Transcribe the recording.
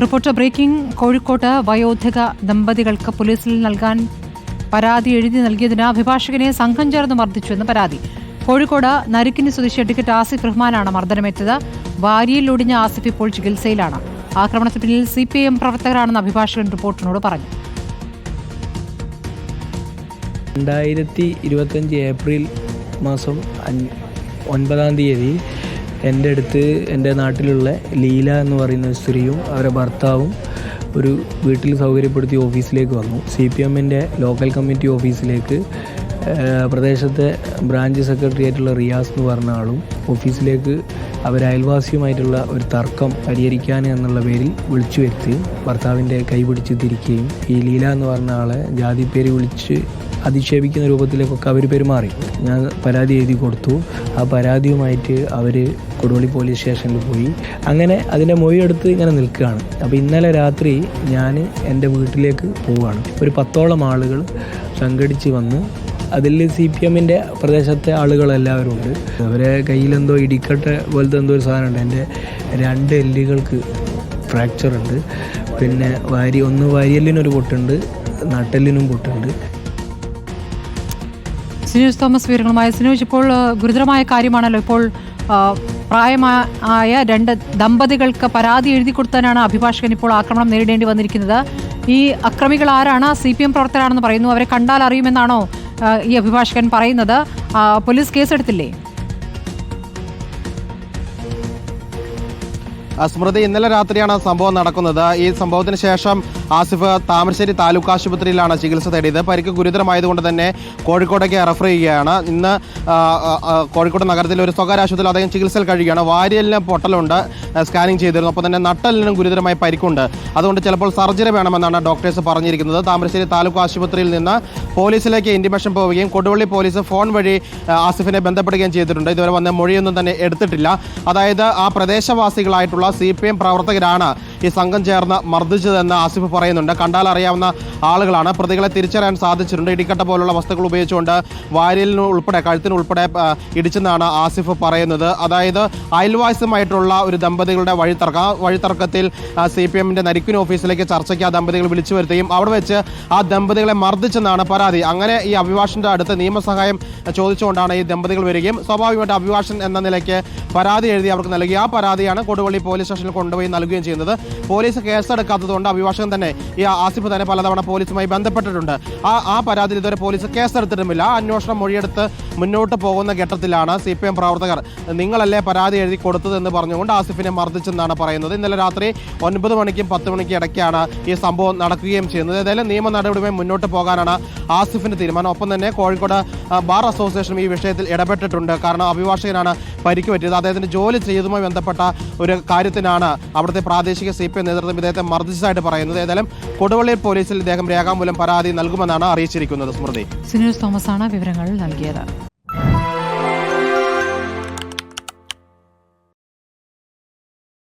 Reporter breaking. കോഴിക്കോട്ട് വയോധിക ദമ്പതികൾക്ക് പോലീസിൽ നൽകാൻ പരാതി എഴുതി നൽകിയതിന് അഭിഭാഷകനെ സംഘം ചേർന്ന് മർദ്ദിച്ചുവെന്ന് പരാതി. കോഴിക്കോട് നരിക്കിനി സ്വദേശി അഡ്വക്കേറ്റ് ആസിഫ് റഹ്മാനാണ് മർദ്ദനമേറ്റത്. വാരിയിൽ ഒടിഞ്ഞ ആസിഫ് ഇപ്പോൾ ചികിത്സയിലാണ്. ആക്രമണത്തിന് പിന്നിൽ സി പി എം പ്രവർത്തകരാണെന്ന് അഭിഭാഷകൻ റിപ്പോർട്ടിനോട് പറഞ്ഞു. രണ്ടായിരത്തി ഇരുപത്തഞ്ച് ഏപ്രിൽ മാസം ഒൻപതാം തീയതി എന്റെ അടുത്ത് എന്റെ നാട്ടിലുള്ള ലീല എന്ന് പറയുന്ന സ്ത്രീയും അവരുടെ ഭർത്താവും ഒരു വീട്ടിൽ സൗകര്യപ്പെടുത്തിയ ഓഫീസിലേക്ക് വന്നു. സി പി എമ്മിന്റെ ലോക്കൽ കമ്മിറ്റി ഓഫീസിലേക്ക് പ്രദേശത്തെ ബ്രാഞ്ച് സെക്രട്ടറി ആയിട്ടുള്ള റിയാസ് എന്ന് പറഞ്ഞ ആളും ഓഫീസിലേക്ക് അവർ അയൽവാസിയുമായിട്ടുള്ള ഒരു തർക്കം പരിഹരിക്കാൻ എന്നുള്ള പേരിൽ വിളിച്ചു വരുത്തി ഭർത്താവിന്റെ കൈ പിടിച്ച് തിരിക്കുകയും ഈ ലീല എന്ന് പറഞ്ഞ ആളെ ജാതി പേര് വിളിച്ച് അധിക്ഷേപിക്കുന്ന രൂപത്തിലേക്കൊക്കെ അവർ പെരുമാറി. ഞാൻ പരാതി എഴുതി കൊടുത്തു. ആ പരാതിയുമായിട്ട് അവർ കൊടുവള്ളി പോലീസ് സ്റ്റേഷനിൽ പോയി. അങ്ങനെ അതിന്റെ മൊഴിയെടുത്ത് ഇങ്ങനെ നിൽക്കുകയാണ്. അപ്പോൾ ഇന്നലെ രാത്രി ഞാൻ എന്റെ വീട്ടിലേക്ക് പോവുകയാണ്. ഒരു പത്തോളം ആളുകൾ സംഘടിച്ച് വന്ന് അതിൽ സി പി എമ്മിന്റെ പ്രദേശത്തെ ആളുകളെല്ലാവരും ഉണ്ട്. അവരെ കയ്യിലെന്തോ ഇടിക്കട്ടെ പോലത്തെ എന്തോ ഒരു സാധനമുണ്ട് എന്റെ രണ്ട് എല്ലുകൾക്ക് ഫ്രാക്ചറുണ്ട് പിന്നെ വാരി ഒന്ന് വാരിയല്ലിനൊരു പൊട്ടുണ്ട് നട്ടെല്ലിനും പൊട്ടുണ്ട്. സിനോജ് തോമസ് വിവരങ്ങളുമായി സിനോജ് ഇപ്പോൾ ഗുരുതരമായ കാര്യമാണല്ലോ. ഇപ്പോൾ പ്രായമായ രണ്ട് ദമ്പതികൾക്ക് പരാതി എഴുതി കൊടുത്താനാണ് അഭിഭാഷകൻ ഇപ്പോൾ ആക്രമണം നേരിടേണ്ടി വന്നിരിക്കുന്നത്. ഈ അക്രമികൾ ആരാണ്? സി പി എം പ്രവർത്തകരാണെന്ന് പറയുന്നു. അവരെ കണ്ടാൽ അറിയുമെന്നാണോ ഈ അഭിഭാഷകൻ പറയുന്നത്? പോലീസ് കേസെടുത്തില്ലേ? സ്മൃതി ഇന്നലെ രാത്രിയാണ് സംഭവം നടക്കുന്നത്. ഈ സംഭവത്തിന് ശേഷം ആസിഫ് താമരശ്ശേരി താലൂക്ക് ആശുപത്രിയിലാണ് ചികിത്സ തേടിയത്. പരിക്ക് ഗുരുതരമായതുകൊണ്ട് തന്നെ കോഴിക്കോടേക്ക് റെഫർ ചെയ്യുകയാണ്. ഇന്ന് കോഴിക്കോട് നഗരത്തിലെ ഒരു സ്വകാര്യ ആശുപത്രിയിൽ അദ്ദേഹം ചികിത്സയിൽ കഴിയുകയാണ്. വാരിയലിന് പൊട്ടലുണ്ട് സ്കാനിംഗ് ചെയ്തിരുന്നു. അപ്പോൾ തന്നെ നട്ടലിനും ഗുരുതരമായ പരിക്കുണ്ട്. അതുകൊണ്ട് ചിലപ്പോൾ സർജറി വേണമെന്നാണ് ഡോക്ടേഴ്സ് പറഞ്ഞിരിക്കുന്നത്. താമരശ്ശേരി താലൂക്ക് ആശുപത്രിയിൽ നിന്ന് പോലീസിലേക്ക് ഇന്റിമേഷൻ പോവുകയും കൊടുവള്ളി പോലീസ് ഫോൺ വഴി ആസിഫിനെ ബന്ധപ്പെടുകയും ചെയ്തിട്ടുണ്ട്. ഇതുവരെ വന്ന മൊഴിയൊന്നും തന്നെ എടുത്തിട്ടില്ല. അതായത് ആ പ്രദേശവാസികളായിട്ടുള്ള സി പി എം പ്രവർത്തകരാണ് ഈ സംഘം ചേർന്ന് മർദ്ദിച്ചതെന്ന് ആസിഫ് പറയുന്നുണ്ട്. കണ്ടാൽ അറിയാവുന്ന ആളുകളാണ്. പ്രതികളെ തിരിച്ചറിയാൻ സാധിച്ചിട്ടുണ്ട്. ഇടിക്കട്ട പോലുള്ള വസ്തുക്കൾ ഉപയോഗിച്ചുകൊണ്ട് വാരിയലിന് ഉൾപ്പെടെ കഴുത്തിന് ഉൾപ്പെടെ ഇടിച്ചെന്നാണ് ആസിഫ് പറയുന്നത്. അതായത് അയൽവാസ്യമായിട്ടുള്ള ഒരു ദമ്പതികളുടെ വഴിത്തർക്ക വഴിത്തർക്കത്തിൽ സി പി എമ്മിന്റെ നരിക്കുനി ഓഫീസിലേക്ക് ചർച്ചയ്ക്ക് ആ ദമ്പതികൾ വിളിച്ചു വരുത്തുകയും അവിടെ വെച്ച് ആ ദമ്പതികളെ മർദ്ദിച്ചെന്നാണ് പരാതി. അങ്ങനെ ഈ അഭിഭാഷന്റെ അടുത്ത് നിയമസഹായം ചോദിച്ചുകൊണ്ടാണ് ഈ ദമ്പതികൾ വരികയും സ്വാഭാവികമായിട്ട് അഭിഭാഷൻ എന്ന നിലയ്ക്ക് പരാതി എഴുതി അവർക്ക് നൽകി. ആ പരാതിയാണ് കൊടുവള്ളി പോലീസ് സ്റ്റേഷനിൽ കൊണ്ടുപോയി നൽകുകയും ചെയ്യുന്നത്. പോലീസ് കേസെടുക്കാത്തതുകൊണ്ട് അഭിഭാഷകൻ തന്നെ ഈ ആസിഫ് തന്നെ പലതവണ പോലീസുമായി ബന്ധപ്പെട്ടിട്ടുണ്ട്. ആ ആ പരാതിയിൽ ഇതുവരെ പോലീസ് കേസെടുത്തിട്ടുമില്ല അന്വേഷണം മൊഴിയെടുത്ത് മുന്നോട്ട് പോകുന്ന ഘട്ടത്തിലാണ് സി പി എം പ്രവർത്തകർ നിങ്ങളല്ലേ പരാതി എഴുതി കൊടുത്തതെന്ന് പറഞ്ഞുകൊണ്ട് ആസിഫിനെ മർദ്ദിച്ചെന്നാണ് പറയുന്നത്. ഇന്നലെ രാത്രി ഒൻപത് മണിക്കും പത്ത് മണിക്കും ഇടയ്ക്കാണ് ഈ സംഭവം നടക്കുകയും ചെയ്യുന്നത്. ഏതായാലും നിയമ നടപടിയുമായി മുന്നോട്ട് പോകാനാണ് ആസിഫിന്റെ തീരുമാനം. ഒപ്പം തന്നെ കോഴിക്കോട് ബാർ അസോസിയേഷനും ഈ വിഷയത്തിൽ ഇടപെട്ടിട്ടുണ്ട്. കാരണം അഭിഭാഷകനാണ് പരിക്ക് പറ്റിയത്. അദ്ദേഹത്തിന്റെ ജോലി ചെയ്തതുമായി ബന്ധപ്പെട്ട ഒരു കാര്യത്തിനാണ് അവിടുത്തെ പ്രാദേശിക സി പി എം നേതൃത്വം ഇദ്ദേഹത്തെ മർദ്ദിച്ചതായിട്ട് പറയുന്നത്. ഏതായാലും കൊടുവള്ളിയിൽ പോലീസിൽ ഇദ്ദേഹം രേഖാമൂലം പരാതി നൽകുമെന്നാണ് അറിയിച്ചിരിക്കുന്നത്. സ്മൃതി. സിനോജ് തോമസ് ആണ് വിവരങ്ങൾ നൽകിയത്.